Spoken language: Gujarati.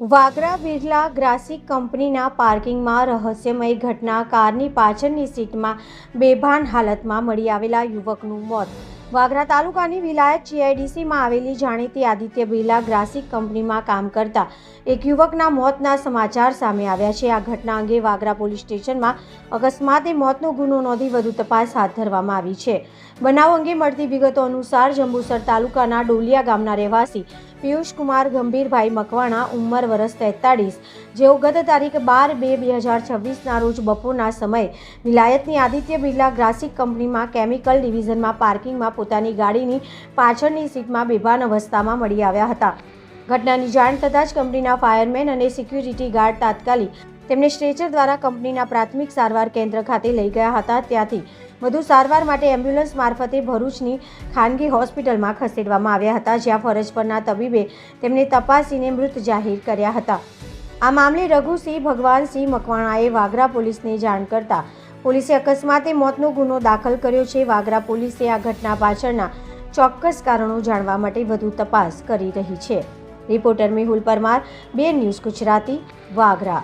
વાગરા બિરલા ગ્રાસિક કંપનીના પાર્કિંગમાં રહસ્યમય ઘટના કારની પાછળની સીટમાં બેભાન હાલતમાં મળી આવેલા યુવકનું મોત. વાગરા તાલુકાની વિલાયત જીઆઈડીસીમાં આવેલી જાણીતી આદિત્ય બિરલા ગ્રાસિક કંપનીમાં કામ કરતા એક યુવકના મોતના સમાચાર સામે આવ્યા છે. આ ઘટના અંગે વાગરા પોલીસ સ્ટેશનમાં અકસ્માતે મોતનો ગુનો નોંધી વધુ તપાસ હાથ ધરવામાં આવી છે. બનાવ અંગે મળતી વિગતો અનુસાર જંબુસર તાલુકાના ડોલિયા ગામના રહેવાસી પિયુષ કુમાર ગંભીરભાઈ મકવાણા ઉંમર વર્ષ તેતાળીસ, જેઓ ગત તારીખ બાર બે બે હજાર છવ્વીસના રોજ બપોરના સમયે વિલાયતની આદિત્ય બિરલા ગ્રાસિક કંપનીમાં કેમિકલ ડિવિઝનમાં પાર્કિંગમાં પોતાની ગાડીની પાછળની સીટમાં બેભાન અવસ્થામાં મળી આવ્યા હતા. ઘટનાની જાણ થતાં જ કંપનીના ફાયરમેન અને સિક્યુરિટી ગાર્ડ તાત્કાલિક તેમને સ્ટ્રેચર દ્વારા કંપનીના પ્રાથમિક સારવાર કેન્દ્ર ખાતે લઈ ગયા હતા. ત્યાંથી વધુ સારવાર માટે એમ્બ્યુલન્સ મારફતે ભરૂચની ખાનગી હોસ્પિટલમાં ખસેડવામાં આવ્યા હતા, જ્યાં ફરજ પરના તબીબે તેમને તપાસીને મૃત જાહેર કર્યા હતા. આ મામલે રઘુસિંહ ભગવાનસિંહ મકવાણાએ વાગરા પોલીસને જાણ કરતા પોલીસે અકસ્માતે મોતનો ગુનો દાખલ કર્યો છે. વાગરા પોલીસે આ ઘટના પાછળના ચોક્કસ કારણો જાણવા માટે વધુ તપાસ કરી રહી છે. રિપોર્ટર મેહુલ પરમાર, બે ન્યૂઝ ગુજરાતી, વાગરા.